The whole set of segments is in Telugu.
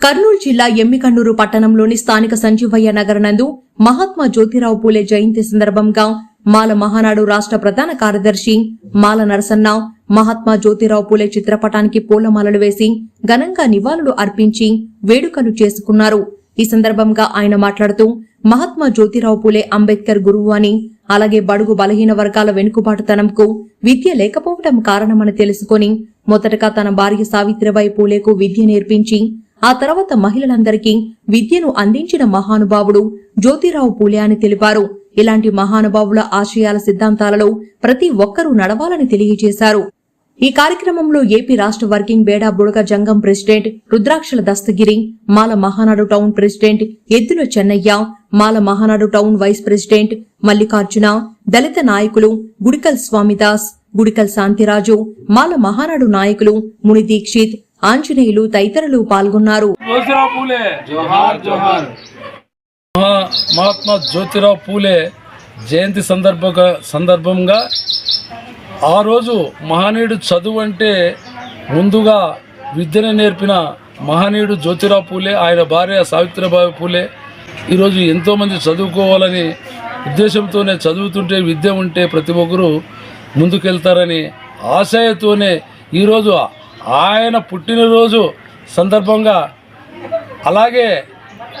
కర్నూలు జిల్లా ఎమ్మికన్నూరు పట్టణంలోని స్థానిక సంజీవయ్య నగర్ నందు మహాత్మా జ్యోతిరావు పూలే జయంతి సందర్భంగా మాల మహానాడు రాష్ట్ర ప్రధాన కార్యదర్శి మాల నరసన్న మహాత్మా జ్యోతిరావు పూలే చిత్రపటానికి పూలమాలలు వేసి ఘనంగా నివాళులు అర్పించి వేడుకలు చేసుకున్నారు. ఈ సందర్భంగా ఆయన మాట్లాడుతూ మహాత్మా జ్యోతిరావు పూలే అంబేద్కర్ గురువు అని అలాగే బడుగు బలహీన వర్గాల వెనుకబాటుతనంకు విద్య లేకపోవడం కారణమని తెలుసుకొని మొదటగా తన భార్య సావిత్రిబాయి పూలేకు విద్య నేర్పించి ఆ తర్వాత మహిళలందరికీ విద్యను అందించిన మహానుభావుడు జ్యోతిరావు పూలే అని తెలిపారు. ఇలాంటి మహానుభావుల ఆశయాల సిద్ధాంతాలలో ప్రతి ఒక్కరూ నడవాలని తెలియజేశారు. ఈ కార్యక్రమంలో ఏపీ రాష్ట్ర వర్కింగ్ బేడా బుడగ జంగం ప్రెసిడెంట్ రుద్రాక్షల దస్తగిరి మాల మహానాడు టౌన్ ప్రెసిడెంట్ ఎద్దుల Chennaiah Mala Mahanadu town vice president Mallikarjuna దళిత నాయకులు గుడికల్ స్వామిదాస్ గుడికల్ శాంతిరాజు మాల మహానాడు నాయకులు ముని దీక్షిత్ ఆంజనేయులు తదితరులు పాల్గొన్నారు. మహాత్మా జ్యోతిరావు పూలే జయంతి సందర్భంగా సందర్భంగా ఆ రోజు మహనీయుడు చదువు అంటే ముందుగా విద్యను నేర్పిన మహనీయుడు జ్యోతిరావు పూలే ఆయన భార్య సావిత్రిబాయి పూలే. ఈరోజు ఎంతోమంది చదువుకోవాలని ఉద్దేశంతోనే చదువుతుంటే విద్య ఉంటే ప్రతి ఒక్కరూ ముందుకెళ్తారని ఆశయతోనే ఈరోజు ఆయన పుట్టినరోజు సందర్భంగా అలాగే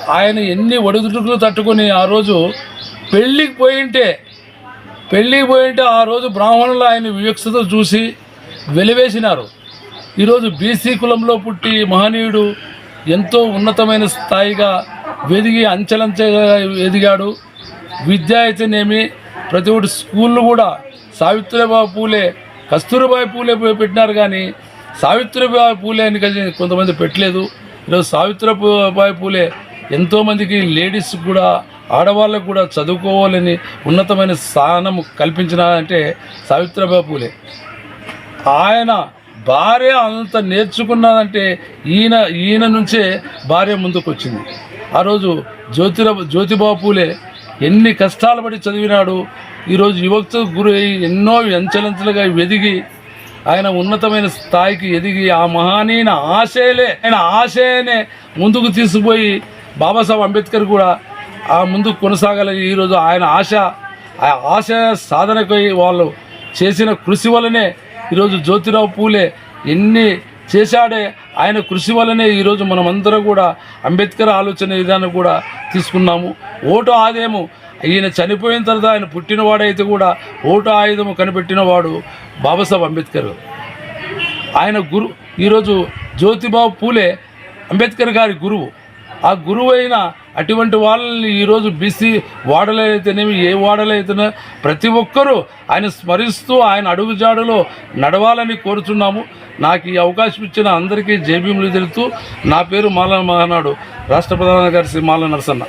ఆయన ఎన్ని ఒడిదుడుకులు తట్టుకొని ఆ రోజు పెళ్ళికి పోయింటే పెళ్ళికి పోయింటే ఆ రోజు బ్రాహ్మణులు ఆయన వివక్షత చూసి వెలివేసినారు. ఈరోజు బీసీ కులంలో పుట్టి మహనీయుడు ఎంతో ఉన్నతమైన స్థాయిగా వెదిగి అంచెలంచెగా ఎదిగాడు. విద్య అయితేనేమి ప్రతి ఒక్కటి స్కూళ్ళు కూడా సావిత్రిబాయి పూలే కస్తూరిబాయి పూలే పెట్టినారు కానీ సావిత్రిబాయి పూలే అని కలిసి కొంతమంది పెట్టలేదు. ఈరోజు సావిత్రిబాయి పూలే ఎంతోమందికి లేడీస్ కూడా ఆడవాళ్ళకు కూడా చదువుకోవాలని ఉన్నతమైన స్థానం కల్పించిన అంటే సావిత్రిబాయి పూలే. ఆయన భార్య అంత నేర్చుకున్నదంటే ఈయన ఈయన నుంచే భార్య ముందుకు వచ్చింది ఆ రోజు జ్యోతిరా జ్యోతిబా పూలే ఎన్ని కష్టాలు పడి చదివినాడు. ఈరోజు యువత గురి ఎన్నో అంచెలంచెలుగా వెదిగి ఆయన ఉన్నతమైన స్థాయికి ఎదిగి ఆ మహానీయుని ఆశయలే ఆయన ఆశయనే ముందుకు తీసుకుపోయి బాబాసాహెబ్ అంబేద్కర్ కూడా ఆ ముందుకు కొనసాగాలని ఈరోజు ఆయన ఆశ ఆ ఆశ సాధనకై వాళ్ళు చేసిన కృషి వల్లనే ఈరోజు జ్యోతిరావు పూలే ఎన్ని చేశాడే ఆయన కృషి వల్లనే ఈరోజు మనమందరం కూడా అంబేద్కర్ ఆలోచన విధానం కూడా తీసుకున్నాము. ఓటు ఆదేమో ఈయన చనిపోయిన తర్వాత ఆయన పుట్టినవాడైతే కూడా ఓటు ఆయుధము కనిపెట్టినవాడు బాబాసాహెబ్ అంబేద్కర్. ఆయన గురు ఈరోజు జ్యోతిబాబు పూలే అంబేద్కర్ గారి గురువు. ఆ గురువు అయిన అటువంటి వాళ్ళని ఈరోజు బీసీ వాడలైతేనేమి ఏ వాడలైతేనే ప్రతి ఒక్కరూ ఆయన స్మరిస్తూ ఆయన అడుగుజాడలో నడవాలని కోరుచున్నాము. నాకు ఈ అవకాశం ఇచ్చిన అందరికీ జేబీములు తెలుపుతూ నా పేరు మాల మహానాడు. రాష్ట్ర ప్రధాన కార్యదర్శి మాల నరసన్న.